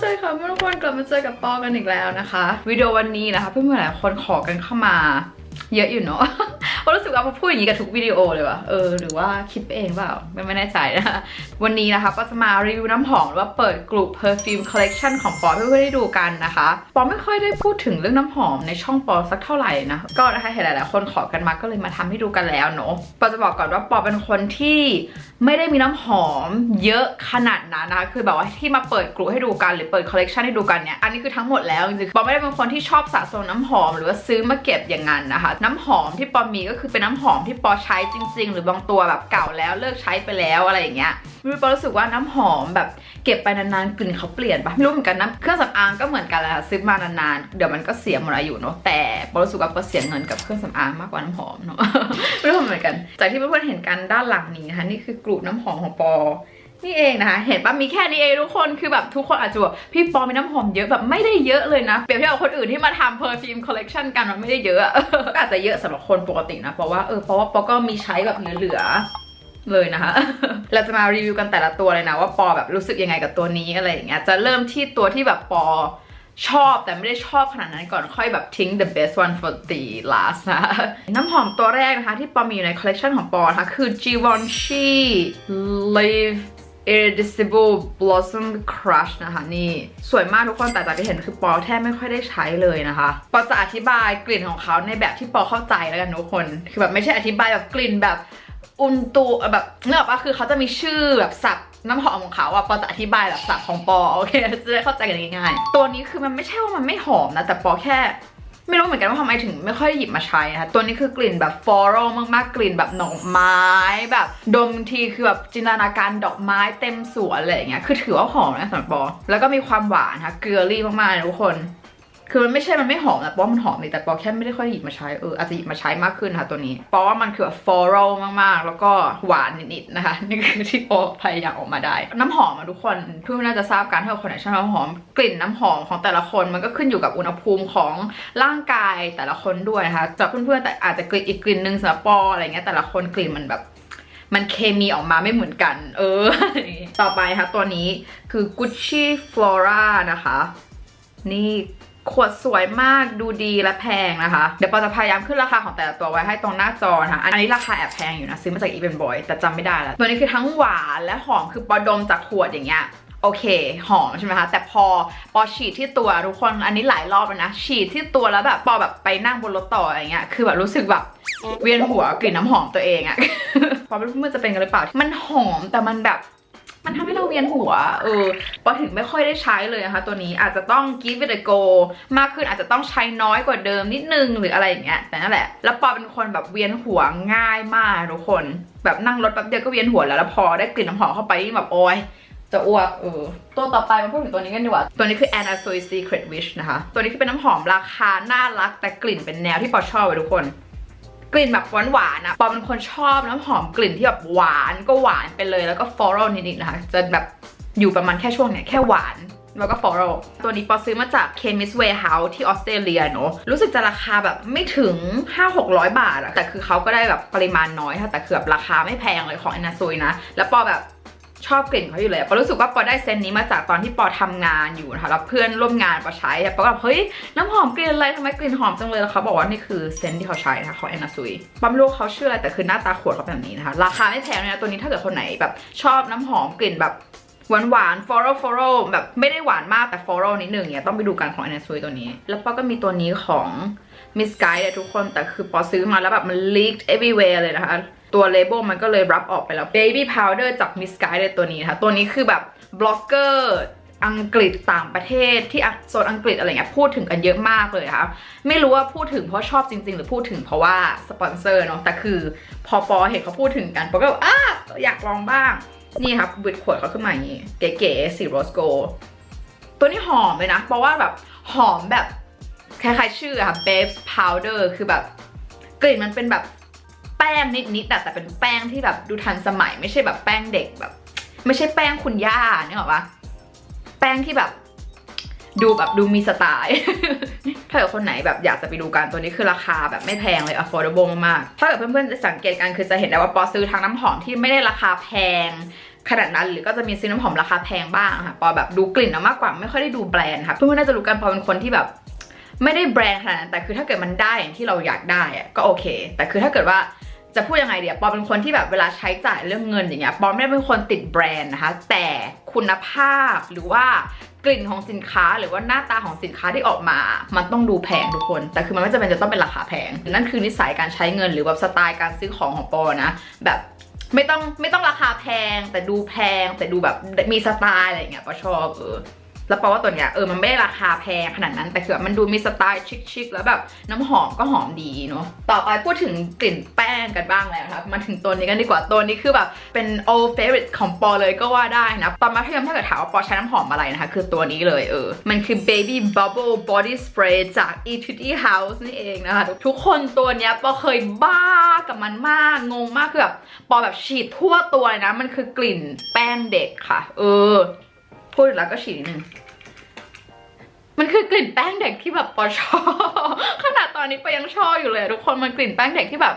สวัสดีค่ะทุกคนกลับมาเจอกับปอกันอีกแล้วนะคะ วิดีโอวันนี้นะคะ เพื่อนๆหลายคนขอกันเข้ามา เยอะอยู่เนาะ เพราะรู้สึกว่าพอพูดอย่างนี้กับทุกวิดีโอเลยว่ะ เออ หรือว่าคิดไปเองเปล่า ไม่ไม่แน่ใจนะคะวันนี้นะคะก็จะมารีวิวน้ำหอมว่าเปิดกลุ่ม perfume collection ของปอให้เพื่อนได้ดูกันนะคะ ปอไม่ค่อยได้พูดถึงเรื่องน้ำหอมในช่องปอสักเท่าไหร่นะ ก็นะคะเห็นหลายๆคนขอกันมาก็เลยมาทำให้ดูกันแล้วเนาะ ปอจะบอกก่อนว่าปอเป็นคนที่ไม่ได้มีน้ำหอมเยอะขนาดนั้นนะคะ คือแบบว่าที่มาเปิดกลุ่มให้ดูกันหรือเปิด collection ให้ดูกันเนี่ย อันนี้คือทั้งหมดแล้วจริงๆ ปอไม่ได้เป็นคนที่ชอบสะสมน้ำหอม หรือว่าซื้อมาเก็บอย่างนั้นนะคะ น้ำหอมที่ปอมีก็คือเป็นน้ำหอมที่ปอใช้จริง ๆ หรือบางตัวแบบเก่าแล้วเลิกใช้ไปแล้วอะไรอย่างเงี้ยมีปอรู้สึกว่าน้ำหอมแบบเก็บไปนานๆกลิ่นเขาเปลี่ยนปะไม่รู้เหมือนกันนะเครื่องสำอางก็เหมือนกันแหละซื้อมานานๆเดี๋ยวมันก็เสียหมดอายุเนาะแต่ปอรู้สึกว่าปอเสียเงินกับเครื่องสำอางมากกว่าน้ำหอมเนาะไม่รู้เหมือนกัน จากที่เพื่อนๆเห็นกันด้านหลังนี้นะคะนี่คือกลุ่มน้ำหอมของปอ นี่เองนะคะ เห็นปะมีแค่นี้เองทุกคนคือแบบทุกคนอาจจะบอกพี่ปอมีน้ำหอมเยอะแบบไม่ได้เยอะเลยนะเปรียบเทียบกับคนอื่นที่มาทำ perfume collection กันมันไม่ได้เยอะก็อาจจะเยอะสำหรับคนปกตินะเพราะว่าเออเพราะว่าปอก็มีใช้แบบเหลือเลยนะคะ เราจะมารีวิวกันแต่ละตัวเลยนะ ว่าปอแบบรู้สึกยังไงกับตัวนี้อะไรอย่างเงี้ย จะเริ่มที่ตัวที่แบบปอชอบแต่ไม่ได้ชอบขนาดนั้นก่อนค่อยแบบทิ้ง the best one for the last นะ น้ำหอมตัวแรกนะคะ ที่ปอมีอยู่ในคอลเล t ชันของปอนะคะคือ Givenchy Live Irresistible Blossom Crush นะคะนี่ สวยมากทุกคนแต่จากที่เห็นคือปอแทบไม่ค่อยได้ใช้เลยนะคะปอจะอธิบายกลิ่นของเขาในแบบที่ปอเข้าใจแล้วกันทุกคน คือแบบไม่ใช่อธิบายแบบกลิ่นแบบอุนตูแบบเนื่อปะคือเขาจะมีชื่อแบบศัพท์น้ำหอมของเขาอะปอจะอธิบายแบบศัพท์ของปอโอเคจะได้เข้าใจกันง่ายๆตัวนี้คือมันไม่ใช่ว่ามันไม่หอมนะแต่ปอแค่ ไม่รู้เหมือนกันว่าทำไมถึงไม่ค่อยหยิบมาใช้นะคะตัวนี้คือกลิ่นแบบฟลอรัลมากๆ กลิ่นแบบดอกไม้แบบ ดมทีคือแบบจินตนาการดอกไม้เต็มสวนอะไรอย่างเงี้ยคือถือว่าหอมนะสำหรับปอแล้วก็มีความหวานค่ะเกลือรี่มากๆนะทุกคน คือมันไม่ใช่มันไม่หอมนะปอมันหอมนี่แต่ปอแค่ไม่ได้ค่อยหยิบมาใช้เอออาจจะหยิบมาใช้มากขึ้นค่ะตัวนี้ปอว่ามันคือฟลอรัลมากๆ แล้วก็หวานนิดๆนะคะ นี่คือที่ปอพยายามออกมาได้ น้ำหอมอะทุกคนทุกคนน่าจะทราบการที่เราคนไหนชอบน้ำหอมกลิ่นน้ำหอมของแต่ละคนมันก็ขึ้นอยู่กับอุณหภูมิของร่างกายแต่ละคนด้วยนะคะจากเพื่อนๆแต่อาจจะกลิ่นอีกกลิ่นหนึ่งสำหรับปออะไรเงี้ยแต่ละคนกลิ่นมันแบบมันเคมีออกมาไม่เหมือนกัน เออ ต่อไปค่ะตัวนี้คือ Gucci Flora นะคะ นี่ ขวดสวยมากดูดีและแพงนะคะ เดี๋ยวปอจะพยายามขึ้นราคาของแต่ละตัวไว้ให้ตรงหน้าจอนะคะอันนี้ราคาแอบแพงอยู่นะ ซื้อมาจากอีเวนบอยแต่จำไม่ได้แล้ว ตัวนี้คือทั้งหวานและหอมคือปอดมจากขวดอย่างเงี้ยโอเค หอมใช่ไหมคะ แต่พอปอฉีดที่ตัวทุกคนอันนี้หลายรอบแล้วนะ ฉีดที่ตัวแล้วแบบปอแบบไปนั่งบนรถต่ออะไรเงี้ยคือแบบรู้สึกแบบเวียนหัวกลิ่นน้ำหอมตัวเองอะพอไม่รู้มันจะเป็นกันหรือเปล่า มันหอมแต่มันแบบ มันทำให้เราเวียนหัว เออปอถึงไม่ค่อยได้ใช้เลยนะคะ ตัวนี้อาจจะต้อง give it a go มากขึ้นอาจจะต้องใช้น้อยกว่าเดิมนิดนึงหรืออะไรอย่างเงี้ย แต่นั่นแหละ แล้วปอเป็นคนแบบเวียนหัวง่ายมากทุกคน แบบนั่งรถแป๊บเดียวก็เวียนหัวแล้ว แล้วพอได้กลิ่นน้ำหอมเข้าไปแบบโอ๊ยจะอ้วกเออตัวต่อไปมาพูดถึงตัวนี้กันดีกว่า ตัวนี้คือ Anna Sui Secret Wish นะคะ ตัวนี้คือเป็นน้ำหอมราคาน่ารักแต่กลิ่นเป็นแนวที่ปอชอบเลยทุกคน กลิ่นแบบหวานๆนะปอเป็นคนชอบน้ำหอมกลิ่นที่แบบหวานก็หวานไปเลยแล้วก็ฟลอรัลนิดๆนะคะจะแบบอยู่ประมาณแค่ช่วงเนี้ยแค่หวานแล้วก็ฟลอรัลตัวนี้ปอซื้อมาจาก Chemist Warehouse ที่ออสเตรเลียเนอะรู้สึกจะราคาแบบไม่ถึง 5-600 บาทอะแต่คือเขาก็ได้แบบปริมาณน้อยค่ะแต่คือแบบราคาไม่แพงเลยของอนาซุยนะ แล้วปอแบบ ชอบกลิ่นเขาอยู่เลยปอรู้สึกว่าปอได้เซนนี้มาจากตอนที่ปอทำงานอยู่นะคะแล้วเพื่อนร่วมงานปอใช้ปอก็แบบเฮ้ยน้ำหอมกลิ่นอะไรทำไมกลิ่นหอมจังเลยแล้วเขาบอกว่านี่คือเซนที่เขาใช้นะคะของแอนนาซุยปอไม่รู้เขาชื่ออะไรแต่คือหน้าตาขวดเขาแบบนี้นะคะ ราคาไม่แพงเลยนะตัวนี้ถ้าเกิดคนไหนแบบชอบน้ำหอมกลิ่นแบบหวานหวานฟลอรัลฟลอรัลแบบไม่ได้หวานมากแต่ฟลอรัลนิดหนึ่งเนี่ยต้องไปดูกันของแอนนาซุยตัวนี้ แล้วปอก็มีตัวนี้ของ มิสไกด์ทุกคนแต่คือปอซื้อมาแล้วแบบมัน leaked everywhere เลยนะคะ ตัวเลเบลมันก็เลยรับออกไปแล้ว Baby Powder จาก Miss Guide เลยตัวนี้นะคะตัวนี้คือแบบบล็อกเกอร์อังกฤษต่างประเทศที่โซนอังกฤษอะไรเงี้ยพูดถึงกันเยอะมากเลยค่ะไม่รู้ว่าพูดถึงเพราะชอบจริง ๆ หรือพูดถึงเพราะว่าสปอนเซอร์เนาะแต่คือพอปอเห็นเขาพูดถึงกันปอก็แบบอ้าอยากลองบ้าง นี่ครับบิดขวดเขาขึ้นมาอย่างนี้ เก๋ๆสีโรสโก ตัวนี้หอมเลยนะ เพราะว่าแบบหอมแบบ คล้ายๆชื่ออะค่ะ Babes Powder คือแบบกลิ่นมันเป็นแบบแป้งนิดๆแต่แต่เป็นแป้งที่แบบดูทันสมัย ไม่ใช่แบบแป้งเด็กแบบ ไม่ใช่แป้งคุณย่าเนี่ยหรอกปะแป้งที่แบบดูแบบดูมีสไตล์ถ้าเกิดคนไหนแบบอยากจะไปดูกันตัวนี้คือราคาแบบไม่แพงเลย affordable มากๆถ้าเกิดเพื่อนๆจะสังเกตกันคือจะเห็นได้ว่าปอซื้อทั้งน้ำหอมที่ไม่ได้ราคาแพงขนาดนั้นหรือก็จะมีซื้อน้ำหอมราคาแพงบ้างค่ะ ปอแบบดูกลิ่นอามากกว่าไม่ค่อยได้ดูแบรนด์ค่ะ เพื่อนๆน่าจะรู้กันปอเป็นคนที่แบบ ไม่ได้แบรนด์ขนาดนั้นแต่คือถ้าเกิดมันได้อย่างที่เราอยากได้อะก็โอเค แต่คือถ้าเกิดว่าจะพูดยังไงเดียปอเป็นคนที่แบบเวลาใช้จ่ายเรื่องเงินอย่างเงี้ยปอไม่ได้เป็นคนติดแบรนด์นะคะ แต่คุณภาพหรือว่ากลิ่นของสินค้าหรือว่าหน้าตาของสินค้าที่ออกมา มันต้องดูแพงทุกคน แต่คือมันไม่จำเป็นจะต้องเป็นราคาแพง นั่นคือนิสัยการใช้เงินหรือแบบสไตล์การซื้อของของปอนะ แบบไม่ต้องไม่ต้องราคาแพง แต่ดูแพงแต่ดูแบบมีสไตล์อะไรอย่างเงี้ยปอชอบเออ แล้วปอว่าตัวเนี้ยเออมันไม่ได้ราคาแพงขนาดนั้นแต่คือมันดูมีสไตล์ชิคๆแล้วแบบน้ำหอมก็หอมดีเนาะต่อไปพูดถึงกลิ่นแป้งกันบ้างแล้วนะคะมาถึงตัวนี้กันดีกว่าตัวนี้คือแบบเป็น old favorite ของปอเลยก็ว่าได้นะตอนมัธยมถ้าเกิดถามว่าปอใช้น้ำหอมอะไรนะคะ คือตัวนี้เลยเออ มันคือ baby bubble body spray จาก Etude House นี่เองนะคะ ทุกคนตัวเนี้ยปอเคยบ้ากับมันมาก งงมากคือแบบปอแบบฉีดทั่วตัวเลยนะ มันคือกลิ่นแป้งเด็กค่ะ เออ พูดแล้วก็ฉีดนิดนึงมันคือกลิ่นแป้งเด็กที่แบบปอชอบขนาดตอนนี้ปอยังชอบอยู่เลย ทุกคนมันกลิ่นแป้งเด็กที่แบบ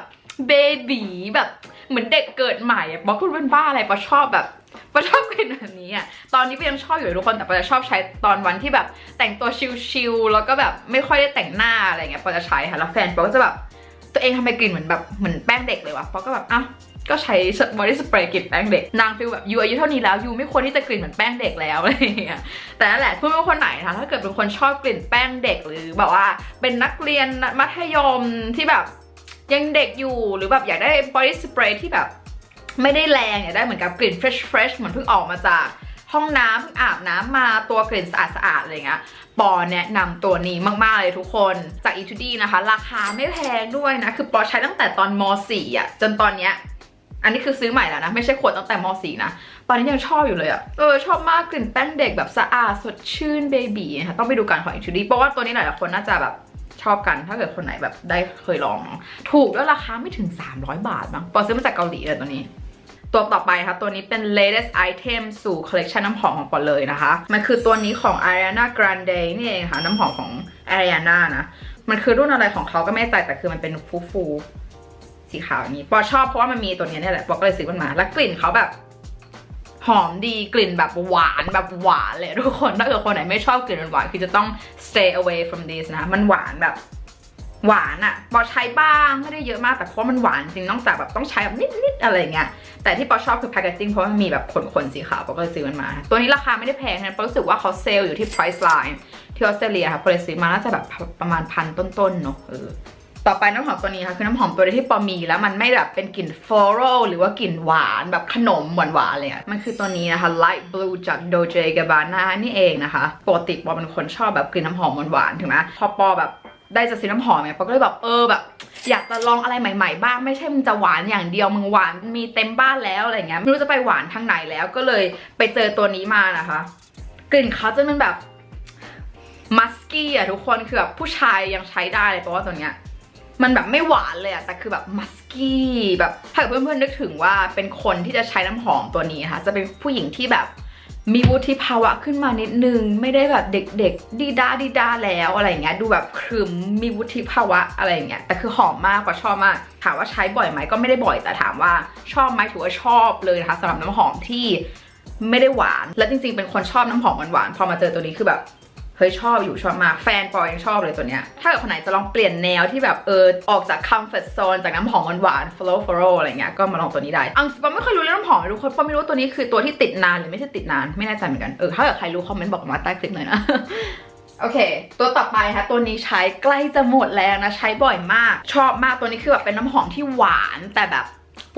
เบบีแบบเหมือนเด็กเกิดใหม่อะบอกคุณเป็นบ้าอะไรปอชอบแบบปอชอบกลิ่นแบบนี้อะตอนนี้ปอยังชอบอยู่ทุกคนแต่ปอจะชอบใช้ตอนวันที่แบบ แต่งตัวชิลๆแล้วก็แบบไม่ค่อยได้แต่งหน้าอะไรเงี้ยปอจะใช้ค่ะแล้วแฟนปอก็จะแบบตัวเองทำไมกลิ่นเหมือนแบบเหมือนแป้งเด็กเลยวะปอก็แบบอ้าว ก็ใช้บอดี้สเปรย์กลิ่นแป้งเด็ก นางฟีลแบบยูอายุเท่านี้แล้วยูไม่ควรที่จะกลิ่นเหมือนแป้งเด็กแล้วอะไรอย่างเงี้ยแต่นั่นแหละเพื่อนเป็นคนไหนนะคะถ้าเกิดเป็นคนชอบกลิ่นแป้งเด็กหรือแบบว่า เป็นนักเรียนมัธยมที่แบบยังเด็กอยู่หรือแบบอยากได้บอดี้สเปรย์ที่แบบไม่ได้แรงอยากได้เหมือนกับกลิ่น fresh fresh เหมือนเพิ่งออกมาจากห้องน้ำเพิ่งอาบน้ำมาตัวกลิ่นสะอาดสะอาดอะไรเงี้ยปอแนะนำตัวนี้มาก ๆ เลยทุกคนจาก e 2 d นะคะ ราคาไม่แพงด้วยนะ คือปอใช้ตั้งแต่ตอนม .4 อะ จนตอนเนี้ย อันนี้คือซื้อใหม่แล้วนะ ไม่ใช่ขวดตั้งแต่ม .4 นะ ตอนนี้ยังชอบอยู่เลยอะเออชอบมากกลิ่นแป้งเด็กแบบสะอาดสดชื่นเบบีนะคะต้องไปดูกันของ e 2 d เพราะว่าตัวนี้หลายๆคนน่าจะแบบชอบกันถ้าเกิดคนไหนแบบได้เคยลอง ถูกแล้วราคาไม่ถึง 300 บาทมั้งปอซื้อมาจากเกาหลีเลยตัวนี้ตัวต่อไปนะคะตัวนี้เป็น latest item สู่คอลเลกชันน้ำหอมของปอเลยนะคะ มันคือตัวนี้ของ Ariana Grande นี่เองค่ะ น้ำหอมของ Ariana นะ มันคือรุ่นอะไรของเขาก็ไม่แน่ใจแต่คือมันเป็นฟูฟู สีขาวอย่างนี้ปอชอบเพราะว่ามันมีตัวนี้เนี่ยแหละปอก็เลยซื้อมันมาแล้วกลิ่นเขาแบบหอมดีกลิ่นแบบหวานแบบหวานเลยทุกคนถ้าเกิดคนไหนไม่ชอบกลิ่นหวานคือจะต้อง stay away from this นะมันหวานแบบหวานอะปอใช้บ้างไม่ได้เยอะมากแต่เพราะมันหวานจริงนอกจากแบบต้องใช้แบบนิดๆอะไรเงี้ยแต่ที่ปอชอบคือแพคเกจจิ้งเพราะมันมีแบบขนๆสีขาวปอก็เลยซื้อมันมา ตัวนี้ราคาไม่ได้แพงนะปอรู้สึกว่าเขาเซลล์อยู่ที่ price line ที่ออสเตรเลียค่ะพอเลยซื้อมาน่าจะแบบประมาณพันต้นๆเนอะเออ ต่อไปน้ำหอมตัวนี้ค่ะคือน้ำหอมตัวที่ปอมีแล้วมันไม่แบบเป็นกลิ่น floral หรือว่ากลิ่นหวานแบบขนมหวานๆเลยอะมันคือตัวนี้นะคะ light blue จาก Dolce Gabbana นี่เองนะคะปกติปอเป็นคนชอบแบบกลิ่นน้ำหอมหวานๆถึงไหมพอปอแบบได้จะซื้อน้ำหอมเนี่ยปอก็เลยแบบเออแบบ อยากจะลองอะไรใหม่ ๆ บ้างไม่ใช่มึงจะหวานอย่างเดียวมึงหวานมีเต็มบ้านแล้วอะไรเงี้ยไม่รู้จะไปหวานทางไหนแล้วก็เลยไปเจอตัวนี้มานะคะ กลิ่นเขาจะเป็นแบบมัสกี้อะทุกคนคือแบบผู้ชายยังใช้ได้เลยเพราะว่าตัวเนี้ย มันแบบไม่หวานเลยอะแต่คือแบบมัสกี้แบบถ้าเกิดเพื่อนๆนึกถึงว่าเป็นคนที่จะใช้น้ำหอมตัวนี้นะคะจะเป็นผู้หญิงที่แบบมีวุฒิภาวะขึ้นมานิดนึง ไม่ได้แบบเด็กๆดีด้าดีด้าแล้วอะไรเงี้ยดูแบบครึมมีวุฒิภาวะอะไรเงี้ยแต่คือหอมมากกว่าชอบมากถามว่าใช้บ่อยไหมก็ไม่ได้บ่อยแต่ถามว่าชอบไหมถือว่าชอบเลยนะคะสำหรับน้ำหอมที่ไม่ได้หวาน และจริงๆ เป็นคนชอบน้ำหอมหวานๆพอมาเจอตัวนี้คือแบบ เฮ้ยชอบอยู่ชอบมาก แฟนปอยยังชอบเลยตัวเนี้ย ถ้าเกิดคนไหนจะลองเปลี่ยนแนวที่แบบเออออกจาก comfort zone จากน้ำหอมหวานๆ flow flow อะไรเงี้ยก็มาลองตัวนี้ได้อังปอไม่ค่อยรู้เรื่องน้ำหอมเลยทุกคนปอไม่รู้ว่าตัวนี้คือตัวที่ติดนานหรือไม่ใช่ติดนานไม่แน่ใจเหมือนกันเออถ้าเกิดใครรู้คอมเมนต์บอกมาใต้คลิปหน่อยนะโอเค ตัวต่อไปคะตัวนี้ใช้ใกล้จะหมดแล้วนะ ใช้บ่อยมาก ชอบมากตัวนี้คือแบบเป็นน้ำหอมที่หวานแต่แบบ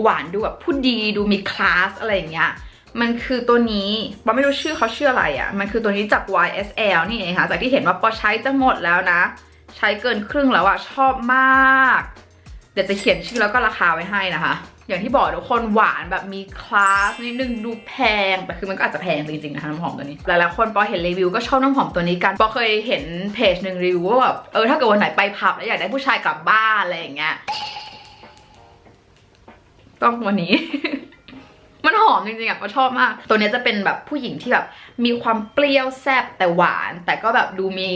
หวานดูแบบผู้ดีดูมีคลาสอะไรอย่างเงี้ย มันคือตัวนี้ปอไม่รู้ชื่อเขาชื่ออะไรอะ่ะ มันคือตัวนี้จาก YSL นี่เองค่ะ จากที่เห็นว่าปอใช้จะหมดแล้วนะ ใช้เกินครึ่งแล้วอะชอบมาก เดี๋ยวจะเขียนชื่อแล้วก็ราคาไว้ให้นะคะ อย่างที่บอกทุกคนหวานแบบมีคลาสนิดนึงดูแพง แต่คือมันก็อาจจะแพงจริงๆนะคะน้ำหอมตัวนี้ หลายๆคนปอเห็นรีวิวก็ชอบน้ำหอมตัวนี้กัน ปอเคยเห็นเพจหนึ่งรีวิวว่าแบบเออถ้าเกิดวันไหนไปผับแล้วอยากได้ผู้ชายกลับบ้านอะไรอย่างเงี้ย ต้องวันนี้ มันหอมจริงๆอะปอชอบมาก ตัวเนี้ยจะเป็นแบบผู้หญิงที่แบบมีความเปรี้ยวแซ่บแต่หวาน แต่ก็แบบดูมี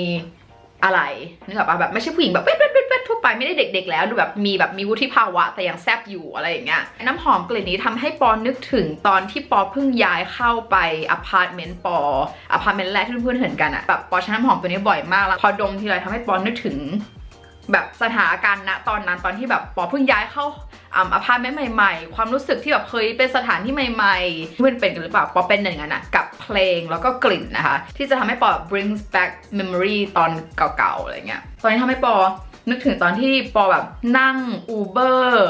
อะไรนึกออกปะแบบไม่ใช่ผู้หญิงแบบเป๊ะเป๊ะเป๊ะทั่วไปไม่ได้เด็ก ๆ แล้วดูแบบมีแบบมีวุฒิภาวะแต่ยังแซบอยู่อะไรอย่างเงี้ยน้ำหอมกลิ่นนี้ทำให้ปอนึกถึงตอนที่ปอเพิ่งย้ายเข้าไปอพาร์ตเมนต์ปออพาร์ตเมนต์แรกที่เพื่อนๆเห็นกันอะแบบปอใช้น้ำหอมตัวนี้บ่อยมากแล้วพอดมทีไรทำให้ปอนึกถึง แบบสถานการณ์ณตอนนั้นตอนที่แบบปอเพิ่งย้ายเข้าอาพาร์ตเมนต์ใหม่ๆ ความรู้สึกที่แบบเคยเป็นสถานที่ใหม่ๆเพื่อนเป็นกันหรือเปล่าปอเป็นอย่างนั้นอะกับเพลงแล้วก็กลิ่นนะคะ ที่จะทำให้ปอ brings back memory ตอนเก่าๆอะไรเงี้ยตอนนี้ทำให้ปอนึกถึงตอนที่ปอแบบนั่งอูเบอร์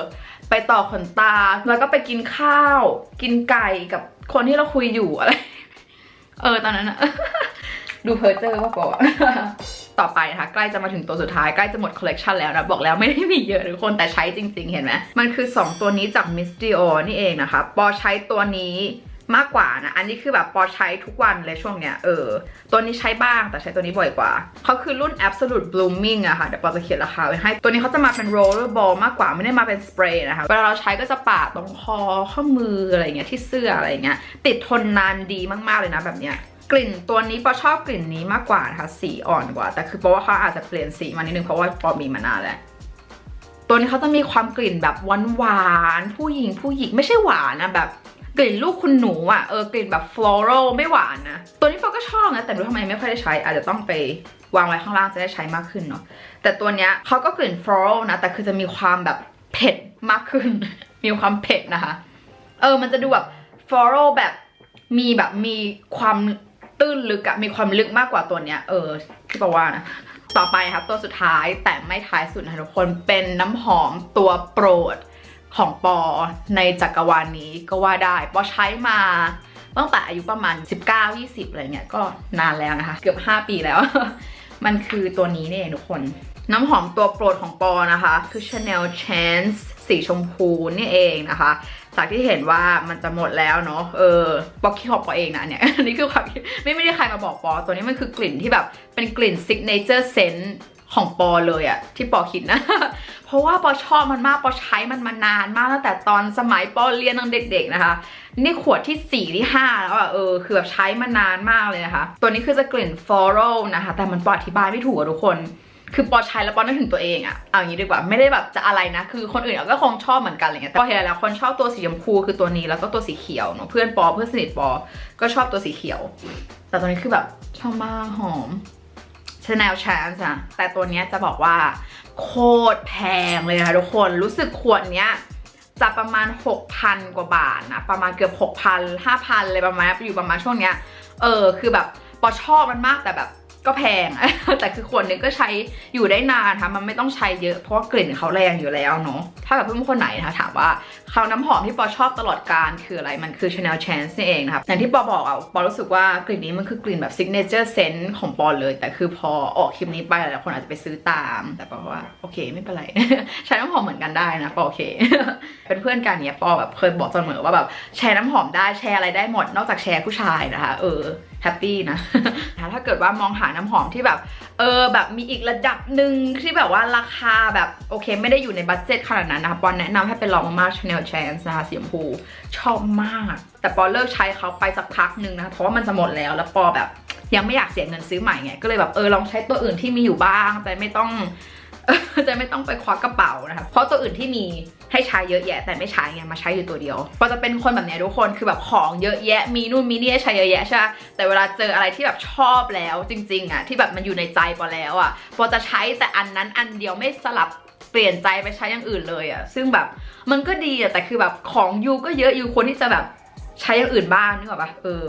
ไปต่อขนตา แล้วก็ไปกินข้าว กินไก่กับคนที่เราคุยอยู่อะไร เออตอนนั้นอะดูเพอร์เจอร์ว่าปอ ต่อไปนะคะ ใกล้จะมาถึงตัวสุดท้าย ใกล้จะหมดคอลเลกชันแล้วนะ บอกแล้วไม่ได้มีเยอะทุกคนแต่ใช้จริง ๆ เห็นไหมมันคือ 2 ตัวนี้จาก Miss Dior นี่เองนะคะ ปอใช้ตัวนี้มากกว่านะ อันนี้คือแบบปอใช้ทุกวันเลยช่วงเนี้ย เออ ตัวนี้ใช้บ้างแต่ใช้ตัวนี้บ่อยกว่า เขาคือรุ่น Absolute Blooming อะค่ะ เดี๋ยวปอจะเขียนราคาไว้ให้ ตัวนี้เขาจะมาเป็น roller ball มากกว่า ไม่ได้มาเป็นสเปรย์นะคะ เวลาเราใช้ก็จะปาดตรงคอข้อมืออะไรเงี้ยที่เสื้ออะไรเงี้ย ติดทนนานดีมากๆเลยนะแบบเนี้ย กลิ่นตัวนี้ปอชอบกลิ่นนี้มากกว่านะคะสีอ่อนกว่า แต่คือเพราะว่าเขาอาจจะเปลี่ยนสีมานิดนึงเพราะว่าปอมีมานานแล้วตัวนี้เขาจะมีความกลิ่นแบบหวานหวานผู้หญิงผู้หญิงไม่ใช่หวานนะแบบกลิ่นลูกคุณหนูอะเออกลิ่นแบบ floral ไม่หวานนะตัวนี้ปอก็ชอบนะแต่ไม่รู้ทำไมไม่ค่อยได้ใช้ อาจจะต้องไปวางไว้ข้างล่างจะได้ใช้มากขึ้นเนาะแต่ตัวเนี้ยเขาก็กลิ่น floral นะแต่คือจะมีความแบบเผ็ดมากขึ้น มีความเผ็ดนะคะ เออมันจะดูแบบ floral แบบมีแบบมีความ ตื้นลึกอะมีความลึกมากกว่าตัวเนี้ย เออที่บอกว่านะต่อไปครับตัวสุดท้ายแต่ไม่ท้ายสุดนะคะทุกคนเป็นน้ำหอมตัวโปรดของปอในจักรวาลนี้ก็ว่าได้ ปอใช้มาตั้งแต่อายุประมาณ 19-20 อะไรเงี้ยก็นานแล้วนะคะ เกือบ 5 ปีแล้ว มันคือตัวนี้นี่เองทุกคน น้ำหอมตัวโปรดของปอนะคะ คือ Chanel Chance สีชมพูนี่เองนะคะ จากที่เห็นว่ามันจะหมดแล้วเนาะเออปอคิดของปอเองนะเนี่ยอันนี้คือความไม่ไม่ได้ใครมาบอกปอตัวนี้มันคือกลิ่นที่แบบเป็นกลิ่น signature scent ของปอเลยอะที่ปอคิดนะ เพราะว่าปอชอบมันมากปอใช้มันมานานมากตั้งแต่ตอนสมัยปอเรียนตั้งเด็ก ๆนะคะ นี่ขวดที่ 4 ที่ 5 แล้วอะเออคือแบบใช้มานานมากเลยนะคะ ตัวนี้คือจะกลิ่น floral นะคะ แต่มันปออธิบายไม่ถูกอะทุกคน คือปอใช้แล้วปอนึกถึงตัวเองอะเอางี้ดีกว่าไม่ได้แบบจะอะไรนะ คือคนอื่นก็คงชอบเหมือนกันอะไรเงี้ยแต่ปอเห็นหลายๆคนชอบตัวสีชมพูคือตัวนี้แล้วก็ตัวสีเขียวเนาะเพื่อนปอเพื่อนสนิทปอก็ชอบตัวสีเขียว แต่ตัวนี้คือแบบชอบมากหอม Chanel Chance อะแต่ตัวนี้จะบอกว่าโคตรแพงเลยนะคะทุกคนรู้สึกขวดเนี้ยจะประมาณ 6,000 กว่าบาทนะ ประมาณเกือบ 6,000 5,000เลยประมาณอยู่ประมาณช่วงเนี้ย เออ คือแบบปอชอบมันมากแต่แบบ ก็แพง แต่คือขวดนึงก็ใช้อยู่ได้นานนะคะมันไม่ต้องใช้เยอะเพราะกลิ่นเขาแรงอยู่แล้วเนาะ ถ้ากับเพื่อนคนไหนนะคะถามว่าเขาน้ำหอมที่ปอชอบตลอดการคืออะไร มันคือ Chanel Chance นี่เองนะคะอย่างที่ปอบอกอะ ปอรู้สึกว่ากลิ่นนี้มันคือกลิ่นแบบ signature scent ของปอเลย แต่คือพอออกคลิปนี้ไปหลายคนอาจจะไปซื้อตาม แต่ปอว่าโอเคไม่เป็นไร ใช้น้ำหอมเหมือนกันได้นะปอโอเค เป็นเพื่อนกันเนี่ยปอแบบเคยบอกเสมอว่าแบบแชร์น้ำหอมได้แชร์อะไรได้หมดนอกจากแชร์ผู้ชายนะคะ เออ แฮปปี้นะ ถ้าเกิดว่ามองหาน้ำหอมที่แบบ เออแบบมีอีกระดับหนึ่งที่แบบว่าราคาแบบโอเค ไม่ได้อยู่ในบัตเจ็ตขนาดนั้นนะคะปอนแนะนำให้ไปลองมากๆ Chanel Chance นะคะสีชมพู ชอบมาก แต่ปอเลิกใช้เขาไปสักพักหนึ่งนะเพราะว่ามันจะหมดแล้วแล้วปอแบบยังไม่อยากเสียเงินซื้อใหม่ไงก็เลยแบบเออลองใช้ตัวอื่นที่มีอยู่บ้างแต่ไม่ต้อง จะไม่ต้องไปควักกระเป๋านะคะเพราะตัวอื่นที่มีให้ใช้เยอะแยะ แต่ไม่ใช้ไงมาใช้อยู่ตัวเดียวปอจะเป็นคนแบบนี้ทุกคนคือแบบของเยอะแยะมีนู่นมีนี่ใช้เยอะแยะใช่แต่เวลาเจออะไรที่แบบชอบแล้วจริง ๆอะที่แบบมันอยู่ในใจปอแล้วอะปอจะใช้แต่อันนั้นอันเดียวไม่สลับเปลี่ยนใจไปใช้อย่างอื่นเลยอะซึ่งแบบมันก็ดีอะแต่คือแบบของยูก็เยอะยูควรที่จะแบบใช้อย่างอื่นบ้างนึกออกปะเออ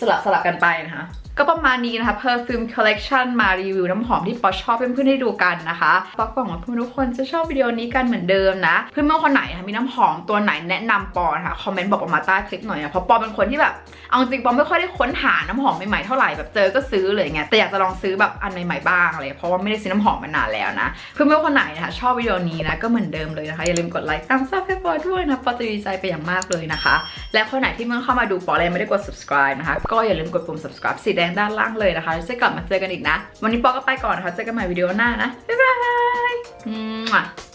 สลับสลับกันไปนะคะ ก็ประมาณนี้นะคะ Perfume Collection มารีวิวน้ำหอมที่ปอชอบเพื่อนๆให้ดูกันนะคะปอกหวังว่าเพื่อนทุกคนจะชอบวิดีโอนี้กันเหมือนเดิมนะ เพื่อนเมื่อคนไหนคะมีน้ำหอมตัวไหนแนะนำปอนะคะคอมเมนต์บอกออกมาใต้คลิปหน่อยนะเพราะปอเป็นคนที่แบบเอาจริงปอไม่ค่อยได้ค้นหาน้ำหอมใหม่ๆเท่าไหร่แบบเจอก็ซื้อเลยไงแต่อยากจะลองซื้อแบบอันใหม่ๆบ้างเลยเพราะว่าไม่ได้ซื้อน้ำหอมมานานแล้วนะเพื่อนเมื่อคนไหนนะคะชอบวิดีโอนี้นะก็เหมือนเดิมเลยนะคะอย่าลืมกดไลค์ตามซับให้ปอด้วยนะปอจะดีใจไปอย่างมากเลยนะคะ และคนไหนที่เพิ่งเข้ามาดูปอเลยไม่ได้กด subscribe นะคะก็อย่าลืมกดปุ่ม subscribe สีแดงด้านล่างเลยนะคะจะกลับมาเจอกันอีกนะ วันนี้ปอก็ไปก่อนนะคะ เจอกันใหม่วิดีโอหน้านะ บ๊ายบาย